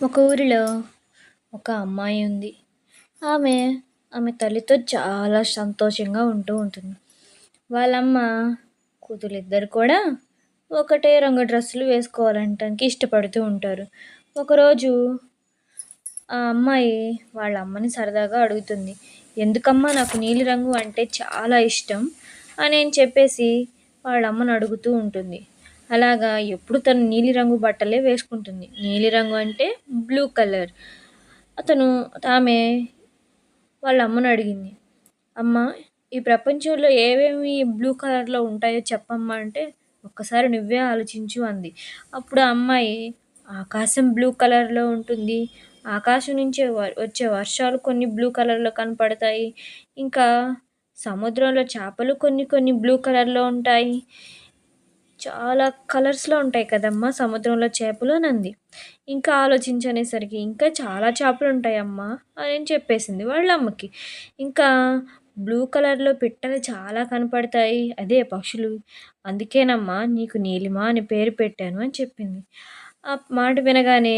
ఒక ఊరిలో ఒక అమ్మాయి ఉంది. ఆమె ఆమె తల్లితో చాలా సంతోషంగా ఉంటూ ఉంటుంది. వాళ్ళమ్మ కూతురిద్దరు కూడా ఒకటే రంగు డ్రెస్సులు వేసుకోవాలంటానికి ఇష్టపడుతూ ఉంటారు. ఒకరోజు ఆ అమ్మాయి వాళ్ళ అమ్మని సరదాగా అడుగుతుంది. ఎందుకమ్మా నాకు నీలిరంగు అంటే చాలా ఇష్టం అని చెప్పేసి వాళ్ళ అమ్మను అడుగుతూ ఉంటుంది. అలాగా ఎప్పుడు తను నీలిరంగు బట్టలే వేసుకుంటుంది. నీలిరంగు అంటే బ్లూ కలర్. అతను ఆమె వాళ్ళ అమ్మను అడిగింది. అమ్మ ఈ ప్రపంచంలో ఏవేమి బ్లూ కలర్లో ఉంటాయో చెప్పమ్మా అంటే ఒక్కసారి నువ్వే ఆలోచించు అంది. అప్పుడు అమ్మాయి ఆకాశం బ్లూ కలర్లో ఉంటుంది. ఆకాశం నుంచి వచ్చే వర్షాలు కొన్ని బ్లూ కలర్లో కనపడతాయి. ఇంకా సముద్రంలో చేపలు కొన్ని కొన్ని బ్లూ కలర్లో ఉంటాయి. చాలా కలర్స్లో ఉంటాయి కదమ్మా సముద్రంలో చేపలు అని అంది. ఇంకా ఆలోచించనేసరికి ఇంకా చాలా చేపలు ఉంటాయమ్మా అని చెప్పేసింది వాళ్ళ అమ్మకి. ఇంకా బ్లూ కలర్లో పిట్టలు చాలా కనపడతాయి అదే పక్షులు. అందుకేనమ్మా నీకు నీలిమ అని పేరు పెట్టాను అని చెప్పింది. ఆ మాట వినగానే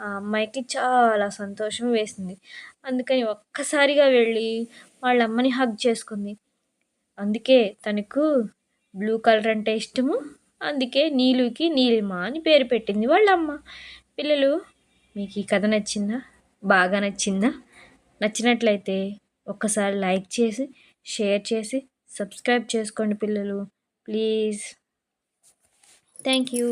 ఆ అమ్మాయికి చాలా సంతోషం వేసింది. అందుకని ఒక్కసారిగా వెళ్ళి వాళ్ళ అమ్మని హగ్ చేసుకుంది. అందుకే తనకు బ్లూ కలర్ అంటే ఇష్టము అందుకే నీలుకి నీలిమ అని పేరు పెట్టింది వాళ్ళమ్మ. పిల్లలు మీకు ఈ కథ నచ్చిందా? బాగా నచ్చిందా? నచ్చినట్లయితే ఒక్కసారి లైక్ చేసి షేర్ చేసి సబ్స్క్రైబ్ చేసుకోండి పిల్లలు. ప్లీజ్. Thank you.